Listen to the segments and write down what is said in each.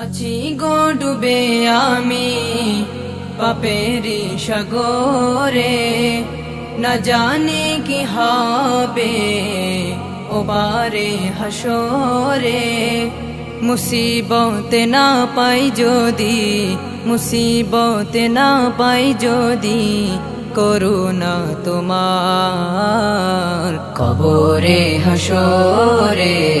আছি গো ডুবে আমি পাপেরি সাগরে। না জানি কি হবে ও বারে হাসরে। মুসিবতে না পাই যদি, মুসিবতে না পাই যদি করুণা তোমার। কবরে হাসরে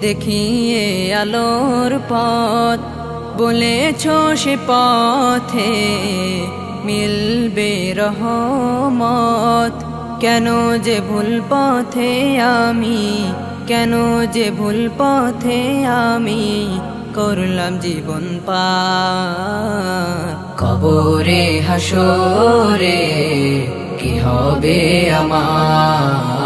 দেখিয়ে আলোর পথ, বলেছ সে পথে মিলবে রহমত। কেন যে ভুল পথে আমি, কেন যে ভুল পথে আমি করলাম জীবন পা কবরে হাসরে কি হবে আমার?